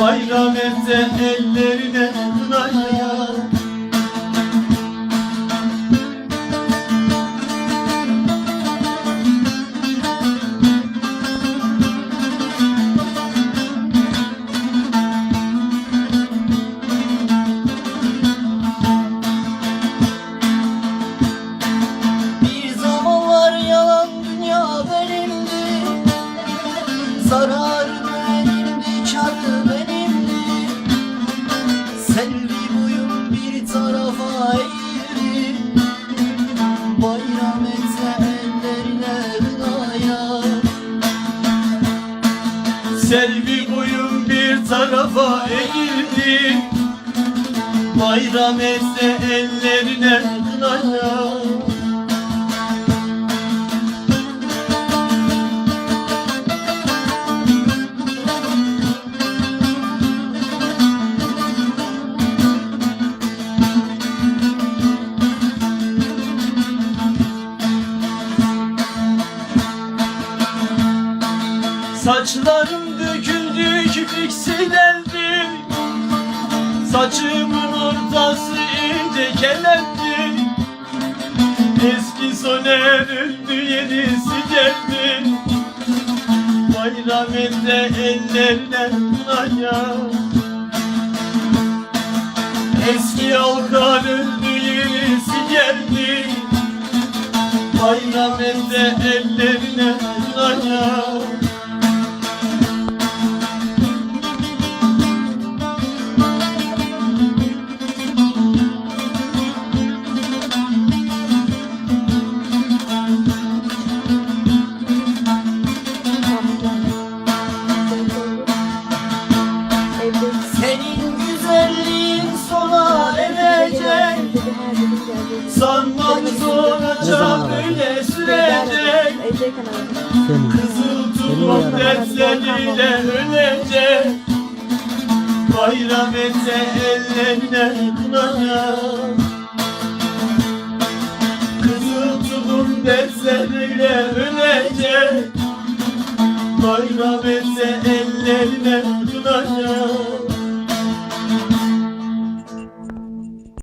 Bayram etse ellerine kınaya tarafa eğildi Bayram etse ellerine kınaya Selvi boyum bir tarafa eğildi Bayram etse ellerine kınaya Saçlarım döküldü kipiksilendi Saçımın ortası ince kelepti. Eski soner öldü yenisi geldi. Bayram elde ellerine kınaya Eski alkan öldü yenisi geldi. Bayram elde ellerine kınaya Senin güzelliğin sona erecek. Sanmam sonra böyle sürecek. Kızıl tulum dertleriyle ölecek. Bayram etse ellerine kınaya Kızıl tulum dertleriyle ölecek. Bayram etse ellerine kınaya